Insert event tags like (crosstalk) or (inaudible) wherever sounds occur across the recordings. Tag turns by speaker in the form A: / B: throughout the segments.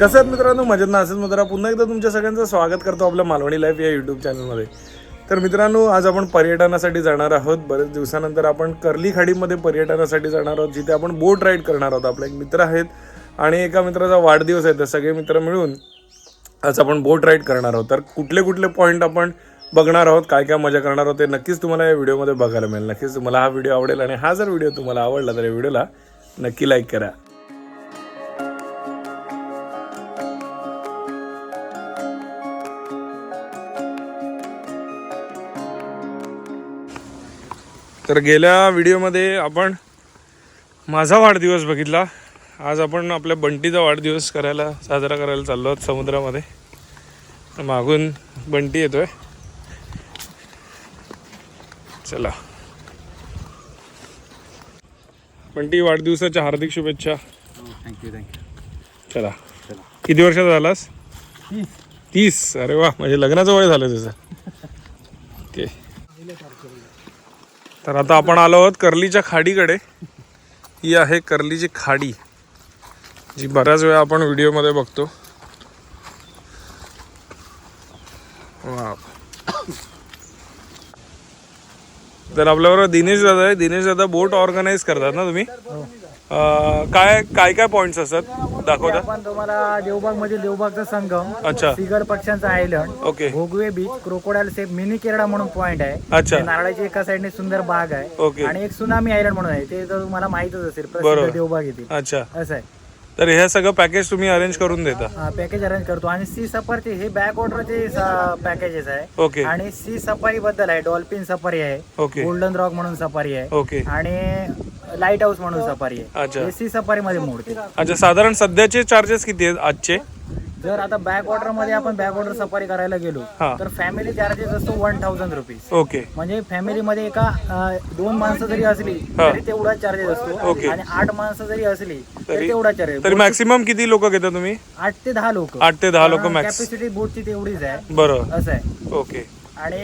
A: कसं आहेत मित्रांनो? मजेत ना? असेल मित्रा पुन्हा एकदा तुमच्या सगळ्यांचं स्वागत करतो आपल्या मालवणी लाईफ या यूट्यूब चॅनलमध्ये तर मित्रांनो आज आपण पर्यटनासाठी जाणार आहोत. बरेच दिवसानंतर आपण कर्ली खाडीमध्ये पर्यटनासाठी जाणार आहोत जिथे आपण बोट राईड करणार आहोत. आपले एक मित्र आहेत आणि एका मित्राचा वाढदिवस आहे तर सगळे मित्र मिळून आज आपण बोट राईड करणार आहोत. तर कुठले कुठले पॉईंट आपण बघणार आहोत काय काय मजा करणार आहोत ते नक्कीच तुम्हाला या व्हिडिओमध्ये बघायला मिळेल. नक्कीच तुम्हाला हा व्हिडिओ आवडेल आणि हा जर व्हिडिओ तुम्हाला आवडला तर या व्हिडिओला नक्की लाईक करा. तर गेल्या व्हिडिओमध्ये आपण माझा वाढदिवस बघितला. आज आपण आपल्या बंटीचा वाढदिवस करायला साजरा करायला चाललो आहोत समुद्रामध्ये. मागून बंटी येतोय. चला. बंटी वाढदिवसाच्या हार्दिक शुभेच्छा.
B: थँक्यू थँक्यू
A: चला. किती वर्षाचा झालास? तीस. अरे वा म्हणजे लग्नाचं वय झालं तुझं. (laughs) ओके तर आता आपण आलो आहोत कर्लीच्या खाडीकडे. ही आहे कर्लीची खाडी जी बऱ्याच वेळा आपण व्हिडिओमध्ये बघतो. वा तर आपल्याबरोबर दिनेश दादा आहे. दिनेश दादा बोट ऑर्गनाईज करतात ना तुम्ही? हो. काय काय काय पॉइंट्स असतात? दाखवता?
B: आपण तुम्हाला देवबाग मधील देवबागचा संगम
A: अच्छा.
B: सिगर पक्ष्यांचा island
A: okay.
B: Bhogwe beach crocodile safe mini Kerala म्हणून पॉइंट आहे.
A: अच्छा.
B: ते नारळाची एका साईडने सुंदर बाग आहे.
A: ओके.
B: आणि एक सुनामी आयलंड म्हणून आहे. ते तर तुम्हाला माहितच असेल
A: बरोबर.
B: प्रसिद्ध देवबाग येथील
A: अच्छा.
B: असं आहे.
A: तर हे सगळं पॅकेज तुम्ही अरेंज करून देता?
B: पॅकेज अरेंज करतो. आणि सी सफारीचे हे बॅक ऑर्डरचे पॅकेजेस आहे.
A: ओके.
B: आणि सी सफारी बद्दल आहे. डॉल्फिन सफारी आहे.
A: ओके.
B: गोल्डन रॉक म्हणून सफारी आहे.
A: ओके.
B: आणि लाइट हाऊस म्हणून सफारी आहे.
A: अच्छा.
B: हे सी सफारी मध्ये मोडते.
A: अच्छा साधारण सध्याचे चार्जेस किती आहेत आजचे?
B: जर आता बॅक ऑर्डरमध्ये आपण बॅक ऑर्डर सफारी करायला गेलो
A: हा.
B: तर फॅमिली चार्जेस असतो वन थाउजंड रुपीज
A: ओके.
B: म्हणजे फॅमिली मध्ये एका अं, दोन माणसं जरी असली
A: हा.
B: तरी तेवढा चार्जेस असतो.
A: ओके.
B: आणि आठ माणसं जरी असली
A: तरी-
B: तरी तेवढा चार्जेस
A: तरी मॅक्सिमम किती लोक घेता तुम्ही?
B: आठ ते दहा लोक.
A: आठ ते दहा लोक मॅक्स
B: कॅपॅसिटी बोटची तेवढीच आहे.
A: बरोबर.
B: असं आहे.
A: ओके.
B: आणि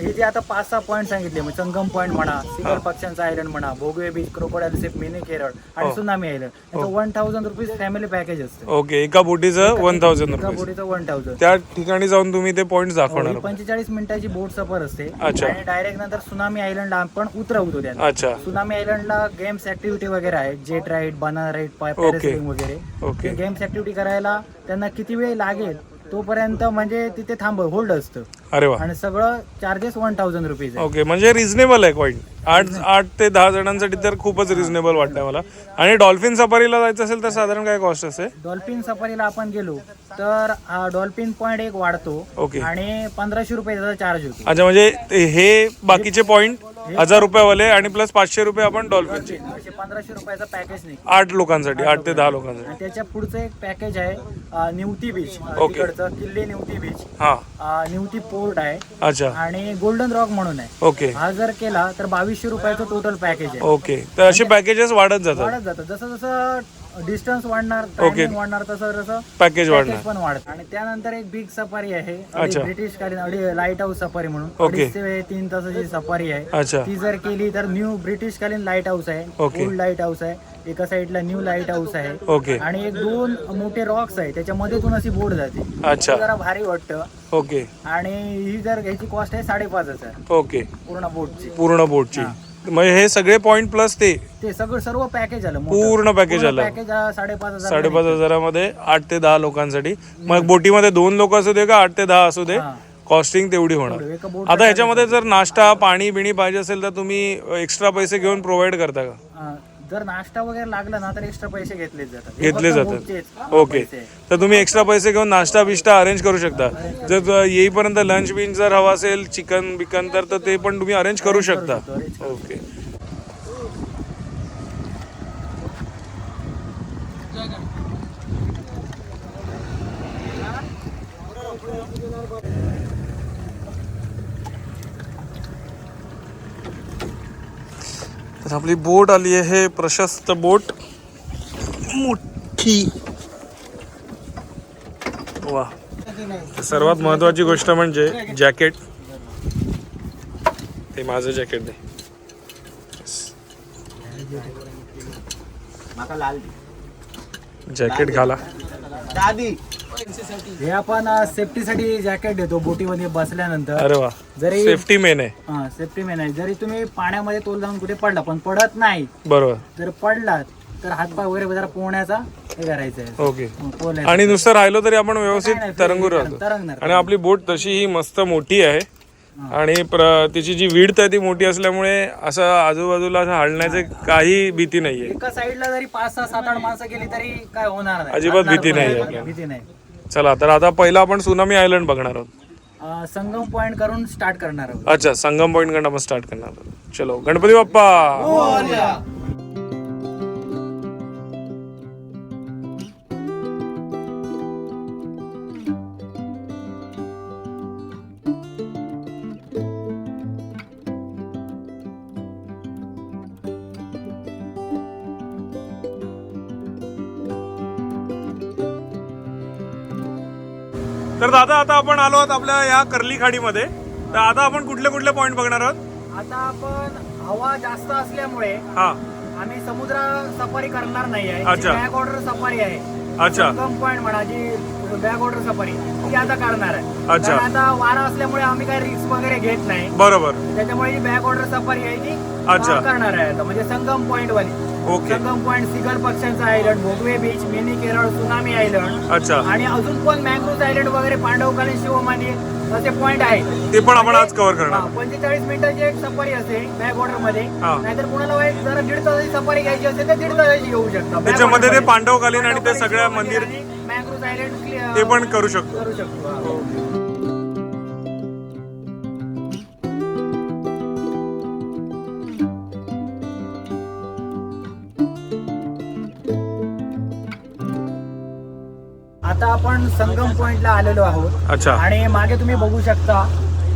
B: हे जे आता पाच सहा पॉईंट सांगितले म्हणजे संगम पॉईंट म्हणा सिंगल पक्ष्यांचा आयलंड म्हणा Bhogwe beach crocodile safe mini Kerala आणि
A: हो.
B: Tsunami island one thousand rupees family package असतं.
A: ओके एका बोटीचं वन थाउजंड
B: एका बोटीचं वन थाउजंड
A: त्या ठिकाणी जाऊन तुम्ही ते पॉइंट दाखवणार.
B: पंचेचाळीस मिनिटाची बोट सफर असते. आणि डायरेक्ट नंतर सुनामी आयलंड आपण उतरवतो त्यांना
A: अच्छा.
B: सुनामी आयलंडला गेम्स ऍक्टिव्हिटी वगैरे आहेत. Jet ride banana ride. Parasailing वगैरे.
A: ओके.
B: गेम्स ऍक्टिव्हिटी करायला त्यांना किती वेळ लागेल? तोपर्यंत म्हणजे तिथे थांब होल्ड असतं.
A: अरे वा.
B: आणि सगळं चार्जेस वन थाउजंड रुपीज आहे.
A: ओके म्हणजे रिझनेबल आहे पॉईंट आठ आठ ते दहा जणांसाठी तर खूपच रिझनेबल वाटतंय मला. आणि डॉल्फिन सफारीला जायचं असेल तर साधारण काय कॉस्ट असेल?
B: डॉल्फिन सफारीला आपण गेलो तर डॉल्फिन पॉइंट एक वाढतो
A: ओके.
B: आणि पंधराशे रुपये त्याचा चार्ज होतो.
A: अच्छा म्हणजे हे बाकीचे पॉइंट हजार रुपयावाले आणि प्लस पाचशे रुपये आपण डॉल्फिनचे
B: पंधराशे रुपयाचा पॅकेज नाही.
A: आठ लोकांसाठी आठ ते दहा लोकांसाठी.
B: आणि त्याच्या पुढचं एक पॅकेज आहे निवती बीच
A: ओके.
B: किल्ले निवती बीच
A: हा.
B: निवती पोर्ट आहे.
A: अच्छा.
B: आणि गोल्डन रॉक म्हणून आहे.
A: ओके
B: हा जर केला तर बावीसशे रुपयाचं टोटल पॅकेज आहे.
A: ओके तर असे पॅकेजेस वाढत जातात.
B: वाढत जातं जसं जसं डिस्टन्स वाढणार
A: ओके.
B: वाढणार तसं तसं
A: पॅकेज वाढणार.
B: पण वाढत. आणि त्यानंतर एक बिग सफारी आहे
A: अच्छा.
B: ब्रिटिश कालीन लाइट हाऊस सफारी म्हणून.
A: ओके.
B: अडीच ते तीन तासाची सफारी आहे.
A: अच्छा.
B: ती जर केली तर न्यू ब्रिटिश कालीन लाइट हाऊस आहे
A: ओके.
B: ओल्ड लाइट हाऊस आहे एका साईडला न्यू लाइट हाऊस आहे.
A: ओके.
B: आणि एक दोन मोठे रॉक्स आहे त्याच्यामध्येतून अशी बोट जाते.
A: अच्छा.
B: ते जरा भारी वाटतं.
A: ओके.
B: आणि ही जर ह्याची कॉस्ट आहे साडेपाच हजार.
A: ओके.
B: पूर्ण बोटची
A: पूर्ण बोटची म्हणजे हे सगळे पॉइंट प्लस ते
B: ते सगळं सर्व पॅकेज आलं
A: पूर्ण package आलं.
B: पॅकेज साडेपाच हजार
A: साडेपाच हजारामध्ये आठ ते दहा लोकांसाठी. मग बोटीमध्ये दोन लोक असू दे का आठ ते दहा असू दे. कॉस्टिंग तेवढी होणार.
B: एका बोट
A: आता ह्याच्यामध्ये जर नाश्ता पाणी बिणी पाहिजे असेल तर तुम्ही एक्स्ट्रा पैसे घेऊन प्रोव्हाइड करता का?
B: जर नाश्ता वगैरे लागला ना तर एक्स्ट्रा पैसे घेतलेच जातात.
A: घेतले जातात. ओके. तर तुम्ही एक्स्ट्रा पैसे घेऊन नाश्ता बिष्टा अरेंज करू शकता. जर येईपर्यंत लंच बिन जर हवा असेल चिकन बिकन तर ते पण तुम्ही अरेंज करू शकता. ओके तर आपली बोट आली आहे प्रशस्त बोट. मोठी. वा. सर्वात महत्वाची गोष्ट म्हणजे जॅकेट. ते माझं जॅकेट दे. जॅकेट घाला.
B: हे आपण सेफ्टीसाठी जॅकेट देतो बोटीमध्ये बसल्यानंतर.
A: अरे वा.
B: जरी
A: सेफ्टी मेन आहे.
B: हा सेफ्टी मेन आहे. जरी तुम्ही पाण्यामध्ये तोल जाऊन कुठे पडला पण पडत नाही.
A: बरोबर.
B: जर पडलात तर हातपाय वगैरे जरा पोहण्याचा हे करायचं आहे.
A: ओके
B: पोहण्याचं.
A: आणि नुसतं राहिलो तरी आपण व्यवस्थित
B: नाही,
A: तरंगू राहतो.
B: तरंगणार.
A: आणि आपली बोट तशी ही मस्त मोठी आहे. आणि प्र- तिची जी विड्थ आहे ती मोठी असल्यामुळे असं आजूबाजूला असं हलण्याची काही भीती नाहीये.
B: एका साईडला जरी पाच सहा सात आठ माणसं गेली तरी काय होणार नाही.
A: अजिबात भीती
B: पण
A: नाही
B: नाही.
A: आपल्याला.
B: भीती नाही.
A: चला तर आता पहिला आपण सुनामी आयलंड बघणार आहोत.
B: अं, संगम पॉइंट करून स्टार्ट करणार आहोत.
A: अच्छा संगम पॉइंट कडनं आपण स्टार्ट करणार आहोत. चलो गणपती बाप्पा! कर्ली खाडीमध्ये तर आता आपण कुठले कुठले पॉइंट बघणार आहोत?
B: आता आपण हवा जास्त असल्यामुळे
A: हा.
B: आम्ही समुद्र सफारी करणार नाही आहे.
A: अच्छा.
B: बॅक ऑर्डर सफारी आहे.
A: अच्छा.
B: संगम पॉइंट म्हणा जी बॅक ऑर्डर सफारी ती आता करणार आहे.
A: अच्छा.
B: कारण आता वारा असल्यामुळे आम्ही काही रिस्क वगैरे घेत नाही.
A: बरोबर.
B: त्याच्यामुळे जी बॅक ऑर्डर सफारी आहे ती
A: अच्छा.
B: अं, करणार आहे आता. म्हणजे संगम पॉइंट वाली.
A: ओके.
B: संगम पॉइंट सिगल पक्ष्यांचा island Bhogwe beach mini Kerala tsunami island
A: अच्छा.
B: आणि अजून पण मँग्रोज आयलंड वगैरे पांडवकालीन शिवमानी असे पॉइंट आहेत.
A: ते पण आपण आज कव्हर करणार.
B: पंचेचाळीस मिनिटाची एक सफारी असेल बॅक ऑर्डरमध्ये.
A: हा.
B: नाहीतर कुणाला एक जरा दीड तासाची सफारी घ्यायची असेल तर दीड तासाची घेऊ शकता.
A: त्याच्यामध्ये ते पांडवकालीन आणि ते सगळ्या मंदिर
B: मँग्रोज आयलंड
A: ते पण करू शकतो.
B: करू शकतो. आता आपण संगम पॉइंटला आलेलो आहोत.
A: अच्छा.
B: आणि मागे तुम्ही बघू शकता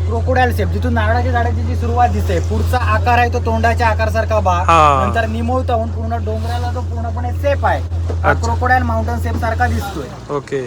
B: क्रोकोडाईल शेप जिथून नारळाच्या झाडाची जी सुरुवात दिसते पुढचा आकार आहे तो तोंडाच्या आकारसारखा भाग. नंतर निमुळता होऊन पूर्ण डोंगराला जो पूर्णपणे सेप आहे. क्रोकोडाईल माउंटन सेप सारखा दिसतोय.
A: ओके.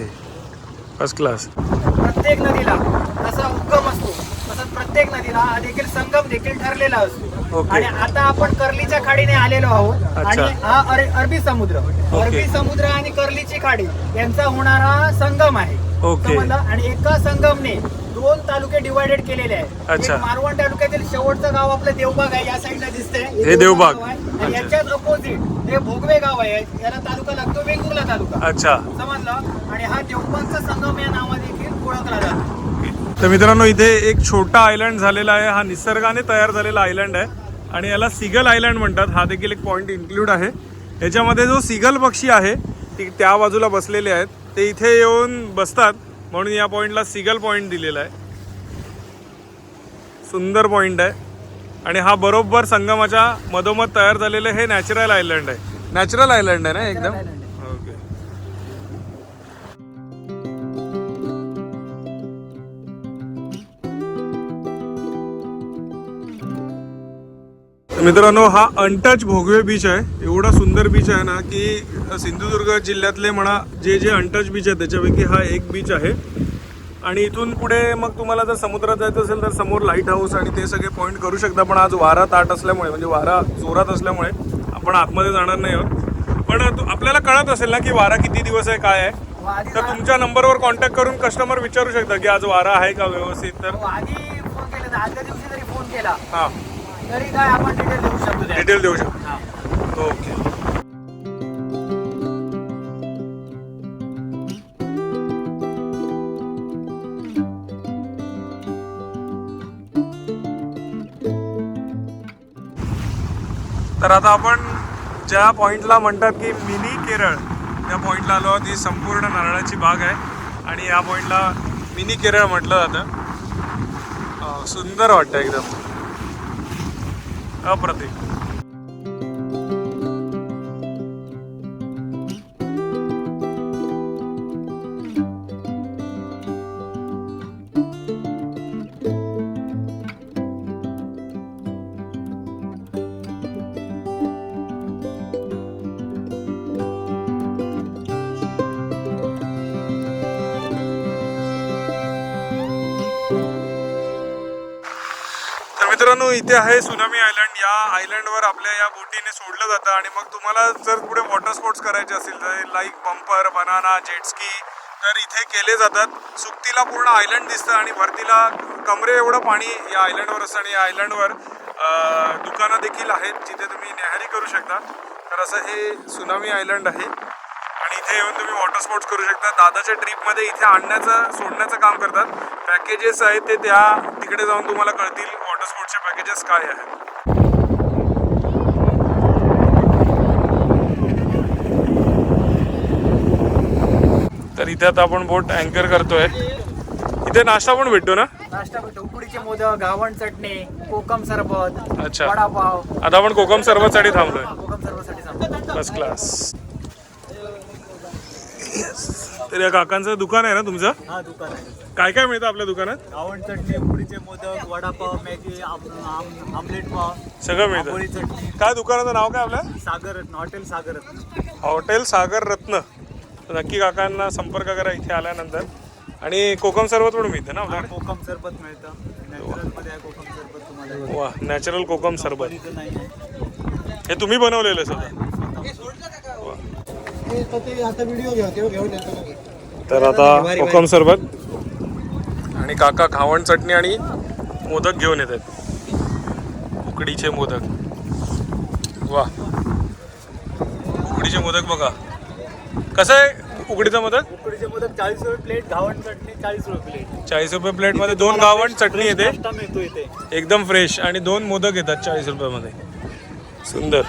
A: फर्स्ट क्लास
B: प्रत्येक नदीला जसा उद्गम असतो. तसंच प्रत्येक नदीला हा देखील संगम देखील ठरलेला असतो. आणि आता आपण कर्लीच्या खाडीने आलेलो आहोत. आणि हा अरे- अरबी समुद्र अरबी समुद्र आणि कर्लीची खाडी यांचा होणारा संगम आहे. समजलं? आणि एका संगमने दोन तालुके डिवायडेड केलेले आहेत
A: अच्छा.
B: एक मारवण तालुक्यातील शेवटचं गाव आपलं देवबाग आहे या साईडला दिसतंय
A: हे देवबाग.
B: गाव आहे. आणि
A: अच्छा.
B: याच्याच अपोजिट हे भोगवे गाव आहे याला तालुका लागतो वेंगुर्ला तालुका
A: अच्छा
B: समजलं आणि हा देवबागचा संगम या नावाने देखील ओळखला जातो
A: तर मित्रांनो इथे एक छोटा आयलंड झालेला आहे हा निसर्गाने तयार झालेला आयलंड आहे आणि याला सिगल आयलंड म्हणतात. हा देखील एक पॉईंट इन्क्लूड आहे. याच्यामध्ये जो सिगल पक्षी आहे ती त्या बाजूला बसलेले आहेत. ते इथे येऊन बसतात. म्हणून या पॉईंटला सिगल पॉईंट दिलेला आहे. सुंदर पॉईंट आहे. आणि हा बरोबर संगमाच्या मधोमध तयार झालेलं हे नॅचरल आयलंड आहे. नॅचरल आयलंड आहे ना एकदम? मित्रांनो हा अनटच भोगवे बीच आहे. एवढा सुंदर बीच आहे ना की सिंधुदुर्ग जिल्ह्यातले म्हणा जे जे अनटच बीच आहे त्याच्यापैकी हा एक बीच आहे. आणि इथून पुढे मग तुम्हाला जर समुद्रात जायचं असेल तर समोर लाइट हाऊस आणि ते सगळे पॉईंट करू शकता. पण आज वारा ताट असल्यामुळे म्हणजे वारा जोरात असल्यामुळे आपण आतमध्ये जाणार नाही आहोत. पण आपल्याला कळत असेल ना की वारा किती दिवस आहे काय आहे? तर तुमच्या नंबरवर कॉन्टॅक्ट करून कस्टमर विचारू शकता की आज वारा आहे का व्यवस्थित? तर
B: हो, आधी फोन केला तर आदल्या दिवशी जरी फोन केला.
A: हां.
B: तरी काय आपण डिटेल देऊ शकतो त्यात.
A: डिटेल देऊ शकतो. ओके तर आता आपण ज्या पॉइंटला म्हणतात की मिनी केरळ त्या पॉइंटला आलो आहोत. ही संपूर्ण नारळाची बाग आहे. आणि या पॉइंटला मिनी केरळ म्हटलं जातं. अं, सुंदर वाटतं एकदम. Aprote. मित्रांनो इथे आहे सुनामी आयलंड या आयलंडवर आपल्या या बोटीने सोडलं जातं आणि मग तुम्हाला जर पुढे वॉटर स्पोर्ट्स करायचे असतील तर लाईक बंपर बनाना जेटस्की तर इथे केले जातात. सुक्तीला पूर्ण आयलंड दिसतं आणि भरतीला कमरे एवढं पाणी या आयलंडवर असतं आणि या आयलंडवर दुकानं देखील आहेत जिथे तुम्ही न्याहारी करू शकता. तर असं हे सुनामी आयलंड आहे. आणि इथे येऊन तुम्ही वॉटर स्पोर्ट्स करू शकता. दादाच्या ट्रिपमध्ये इथे आणण्याचं सोडण्याचं काम करतात. पॅकेजेस आहेत ते त्या तिकडे जाऊन तुम्हाला कळतील. पॅकेजेस काय आहेत? तर इथे आता आपण बोट अँकर करतोय. इथे नाश्ता पण भेटतो ना?
B: नाश्ता भेटतो. उकडीचे मोदक घावण चटणी कोकम सरबत
A: अच्छा.
B: वडापाव.
A: आता आपण कोकम सरबतसाठी थांबलोय.
B: कोकम सरबतसाठी सांगतो
A: फर्स्ट क्लास तर या काकांचं दुकान आहे ना तुमचं?
B: हा दुकान आहे.
A: काय काय मिळतं आपल्या दुकानात?
B: घावण चटणी उकडीचे मोदक वडापाव मॅगी आम- आम- आमलेट पाव
A: सगळं मिळतं.
B: आंबोळी चटणी.
A: काय दुकानाचं नाव काय आपलं
B: सागर रत्न हॉटेल सागर रत्न
A: हॉटेल सागर रत्न तर नक्की काकांना संपर्क करा इथे आल्यानंतर. आणि कोकम सरबत पण मिळतं ना आपल्याकडे?
B: कोकम सरबत मिळतं. नॅचरलमध्ये आहे कोकम सरबत तुम्हाला.
A: वा नॅचरल कोकम सरबत.
B: इथं नाही आहे.
A: हे तुम्ही बनवलेलं सगळं?
C: आता व्हिडिओ घ्या तेव्हा घेऊन येतो. लगेच.
A: तर आता कोकम सरबत. आणि काका खावण चटणी आणि मोदक घेऊन येत आहेत उकडीचे मोदक. वा. उकडीचे मोदक बघा. कसं आहे उकडीचा मोदक?
B: उकडीचे मोदक चाळीस रुपये प्लेट घावण चटणी चाळीस रुपये प्लेट
A: चाळीस रुपये प्लेटमध्ये दोन गावण चटणी येते. एकदम फ्रेश आणि दोन मोदक येतात चाळीस रुपयामध्ये. सुंदर.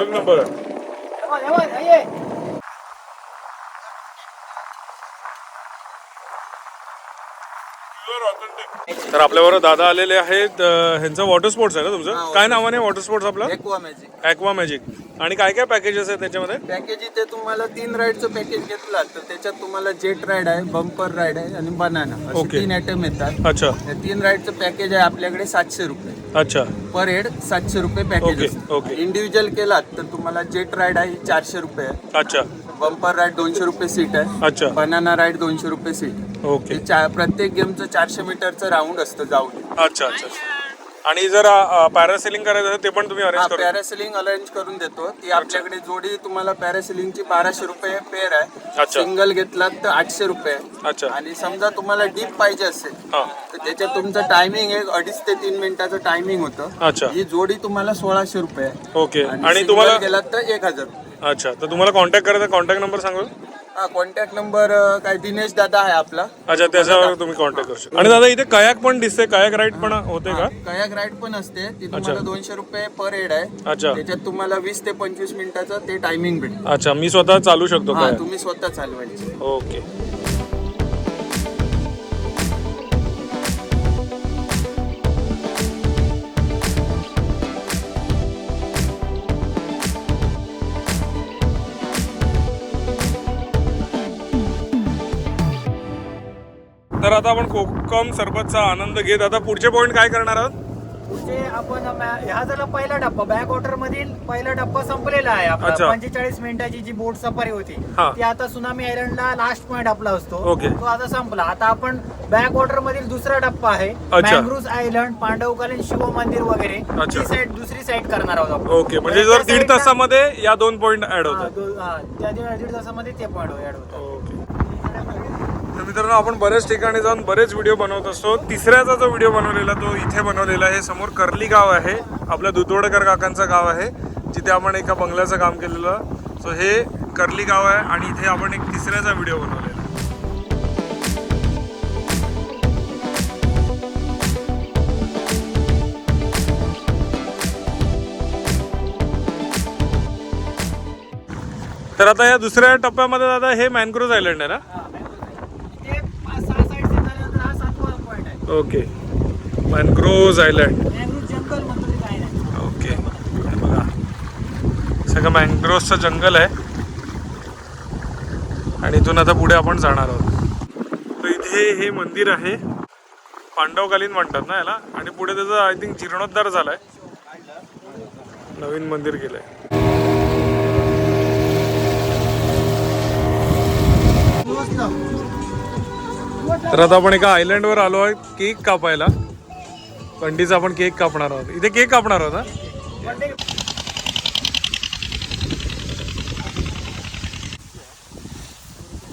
A: एक नंबर तर आपल्याबरोबर दादा आलेले आहेत ह्यांचं वॉटर स्पोर्ट्स आहे ना तुमचं? काय नावाने वॉटर स्पोर्ट्स आपलं?
C: एक्वा मॅजिक
A: ॲक्वा मॅजिक आणि काय काय पॅकेजेस आहेत त्याच्यामध्ये?
C: पॅकेज इथे तुम्हाला तीन राईडचं पॅकेज घेतलं तर त्याच्यात तुम्हाला जेट राईड आहे बंपर राईड आहे आणि बनाना असे
A: Okay.
C: तीन आयटम येतात.
A: अच्छा.
C: या तीन राईडचं पॅकेज आहे आपल्याकडे सातशे रुपये.
A: अच्छा.
C: पर हेड सातशे रुपये पॅकेज
A: okay.
C: इंडिव्हिज्युअल केलात तर तुम्हाला जेट राईड आहे चारशे रुपये. आहे
A: अच्छा.
C: बंपर राईड दोनशे रुपये सीट आहे.
A: अच्छा.
C: बनाना राईड दोनशे रुपये सीट
A: ओके
C: हे चा- प्रत्येक गेमचं चारशे मीटरचं राऊंड असतं जाऊन.
A: अच्छा अच्छा. आणि जर पॅरासेलिंग करायचं असेल ते पण तुम्ही अरेंज करू
C: पॅरासेलिंग अरेंज करून देतो. ती आपल्याकडे जोडी तुम्हाला पॅरासेलिंगची बाराशे रुपये पेअर आहे.
A: अच्छा.
C: सिंगल घेतलात तर आठशे रुपये.
A: अच्छा.
C: आणि समजा तुम्हाला डीप पाहिजे असेल
A: हा.
C: तर त्याच्यात तुमचं टायमिंग एक अडीच ते तीन मिनिटाचं टायमिंग होतं.
A: अच्छा.
C: ही जोडी तुम्हाला सोळाशे रुपये आहे.
A: ओके. आणि
C: single
A: तुम्हाला
C: गेलात तर एक हजार. रुपये
A: अच्छा. तर तुम्हाला कॉन्टॅक्ट करायचा कॉन्टॅक्ट नंबर सांगू.
C: हा कॉन्टॅक्ट नंबर काय दिनेश दादा आहे आपला.
A: अच्छा त्याच्यावर तुम्ही कॉन्टॅक्ट करू शकता. आणि दादा इथे कयाक पण दिसते कयाक राईड पण होते का?
C: कयाक राईड पण असते. ती तुम्हाला दोनशे रुपये पर हेड आहे.
A: अच्छा.
C: त्याच्यात तुम्हाला वीस ते पंचवीस मिनिटाचं ते टायमिंग भेटेल
A: अच्छा मी स्वतः चालू शकतो
C: हा
A: काय
C: तुम्ही स्वतः चालवायचे.
A: ओके. तर आता आपण कोकम सरबतचा आनंद घेत आता पुढचे पॉइंट काय करणार आहोत?
B: पुढचे आपण ह्या झाला पहिला टप्पा. बॅक वॉटर मधील पहिला टप्पा संपलेला आहे
A: अच्छा.
B: आपला पंचेचाळीस मिनिटाची जी बोट सफारी होती
A: हा.
B: ती आता सुनामी आयलंडला लास्ट पॉइंट आपला असतो.
A: ओके.
B: तो आता संपला. आता आपण बॅक वॉटर मधील दुसरा टप्पा आहे.
A: अच्छा.
B: मँग्रुव्स आयलंड पांडवकालीन शिव मंदिर वगैरे.
A: अच्छा.
B: ती साईड दुसरी साईड करणार आहोत आपण.
A: ओके. म्हणजे जर दीड तासामध्ये या दोन पॉइंट ऍड
B: हा,
A: होतात
B: दो- हा, त्या दीड दीड तासामध्ये ते पॉइंट ऍड
A: तर मित्रांनो आपण बऱ्याच ठिकाणी जाऊन बरेच व्हिडिओ बनवत असतो. तिसऱ्याचा जो व्हिडिओ बनवलेला तो इथे बनवलेला आहे. समोर कर्ली गाव आहे. आपल्या दुधोडकर काकांचं गाव आहे. जिथे आपण एका बंगल्याचं काम केलेलं. सो हे कर्ली गाव आहे आणि इथे आपण एक तिसऱ्याचा व्हिडिओ बनवलेला तर आता या दुसऱ्या टप्प्यामध्ये दादा हे मॅनग्रोव्ह आयलंड आहे ना
B: ते पाच सहा साईड झाल्यानंतर हा सातवा पॉइंट आहे
A: ओके मॅनग्रोज आयलंड ओके बघा. सगळं मँग्रोव्हचं जंगल आहे. आणि इथून आता पुढे आपण जाणार आहोत. तर इथे हे मंदिर आहे. पांडवकालीन म्हणतात ना याला. आणि पुढे त्याचा आय थिंक जीर्णोद्धार झालाय. नवीन मंदिर केलंय तर आता आपण एका आयलंडवर आलो आहे केक कापायला. बंटीचा आपण केक कापणार आहोत. इथे केक कापणार आहोत हा?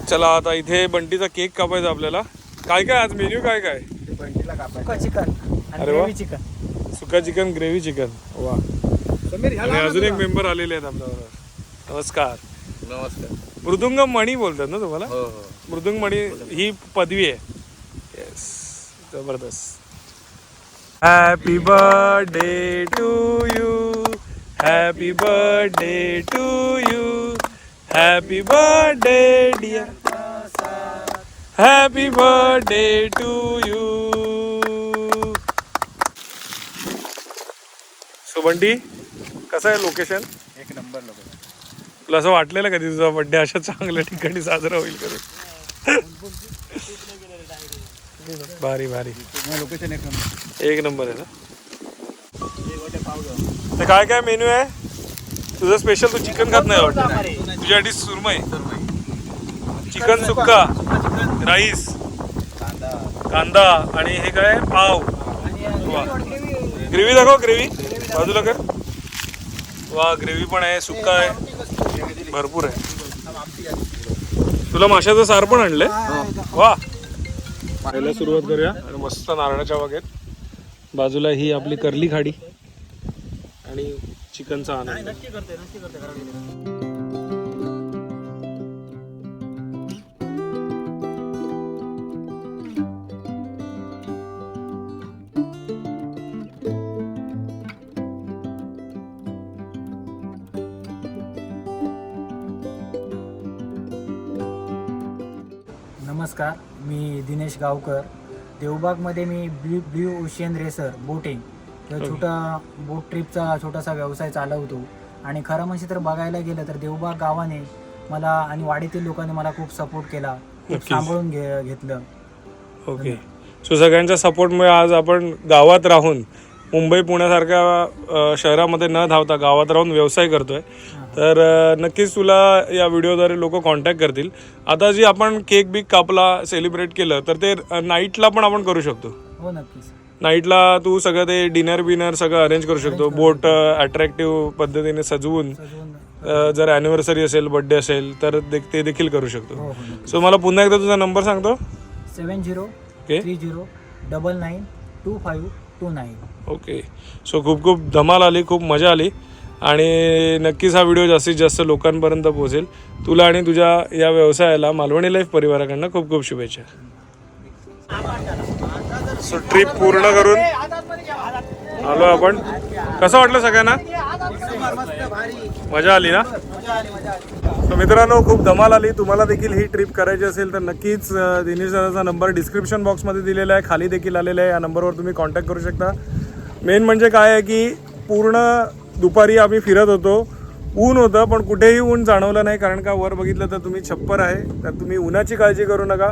A: चला आता इथे बंटीचा केक कापायचा आपल्याला. काय काय आज मेन्यू काय काय?
B: सुका चिकन. ग्रेव्ही चिकन
A: सुका चिकन ग्रेव्ही चिकन वा. अजून एक मेंबर आलेले आहेत आपल्याबरोबर नमस्कार.
C: नमस्कार.
A: मृदुंग मणी बोलतात ना तुम्हाला?
C: हो हो.
A: मृदुंग मणी ही पदवी आहे. येस जबरदस्त. Happy birthday to you happy birthday to you happy birthday dear happy birthday to you so Bunty कसं आहे लोकेशन
B: एक नंबर लोक
A: तुला असं वाटलेलं कधी तुझा बड्डे अशा चांगल्या ठिकाणी साजरा होईल करून? भारी भारी.
B: एक नंबर
A: आहे ना? तर काय काय मेन्यू आहे? तुझं स्पेशल तू चिकन खात नाही वाटतं? तुझ्यासाठी सुरमई. चिकन सुक्का राईस कांदा आणि हे काय? पाव. वा. ग्रेव्ही दाखव ग्रेव्ही बाजूला कर. वा ग्रेव्ही पण आहे सुक्का आहे. भरपूर आहे. तुला माशाचं सार पण आणलंय? वा. पहिला सुरुवात करूया. आणि मस्त नारळाच्या बागेत. बाजूला ही आपली कर्ली खाडी. आणि चिकनचा आनंद.
B: नमस्कार मी दिनेश गावकर. देवबागमध्ये मी blue blue ocean racer boating या छोटा बोट ट्रिपचा छोटासा व्यवसाय चालवतो. आणि खरं म्हणजे तर बघायला गेलं तर देवबाग गावाने मला आणि वाडीतील लोकांनी मला खूप सपोर्ट केला खूप. सांभाळून घे घेतलं.
A: ओके. सो सगळ्यांच्या सपोर्टमुळे आज आपण गावात राहून मुंबई पुण्यासारख्या शहरामध्ये न धावता गावात राहून व्यवसाय करतोय. तर नक्कीच तुला या व्हिडिओद्वारे लोक कॉन्टॅक्ट करतील. आता जी आपण केक बिक कापला सेलिब्रेट केलं तर ते नाईटला पण आपण करू शकतो.
B: हो नक्कीच.
A: नाईटला तू सगळं ते डिनर बिनर सगळं अरेंज करू शकतो. बोट अट्रॅक्टिव्ह पद्धतीने सजवून जर अॅनिव्हर्सरी असेल बर्थडे असेल तर ते देखील करू
B: हो
A: शकतो
B: हो
A: सो मला पुन्हा एकदा तुझा नंबर सांगतो.
B: Seven zero three zero double nine two five two nine.
A: Okay. So खूप खूप धमाल आली खूप मजा आली. आणि नक्कीच हा व्हिडिओ जास्तीत जास्त लोकांपर्यंत पोहोचेल. तुला आणि तुझ्या या व्यवसायाला मालवणी लाईफ परिवाराकडनं खूप खूप शुभेच्छा. सो ट्रिप पूर्ण करून आलो आपण. कसं वाटलं सगळ्यांना? मजा आली ना? सो मित्रांनो खूप धमाल आली. तुम्हाला देखील ही ट्रिप करायची असेल तर नक्कीच दिनेश दादाचा नंबर डिस्क्रिप्शन बॉक्समध्ये दिलेला आहे. खाली देखील आलेला आहे. या नंबरवर तुम्ही कॉन्टॅक्ट करू शकता. मेन म्हणजे काय आहे की पूर्ण दुपारी आम्ही फिरत होतो. ऊन होतं पण कुठेही ऊन जाणवलं नाही कारण का वर बघितलं तर तुम्ही छप्पर आहे. तर तुम्ही उन्हाची काळजी करू नका.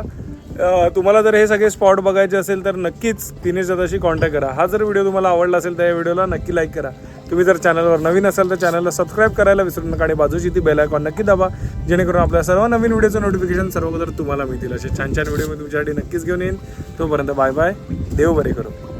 A: तुम्हाला जर हे सगळे स्पॉट बघायचे असेल तर नक्कीच दिनेश दादाशी कॉन्टॅक्ट करा. हा जर व्हिडिओ तुम्हाला आवडला असेल तर या व्हिडिओला नक्की लाईक करा. तुम्ही जर चॅनलवर नवीन असाल तर चॅनलला सबस्क्राईब करायला विसरू नका आणि बाजूची ती बेल आयकॉन नक्की दाबा. जेणेकरून आपल्या सर्व नवीन व्हिडिओचं नोटिफिकेशन सर्व तुम्हाला मिळतील. असे छान छान व्हिडिओ मी तुमच्यासाठी नक्कीच घेऊन येईन. तोपर्यंत बाय बाय देव बरे करू.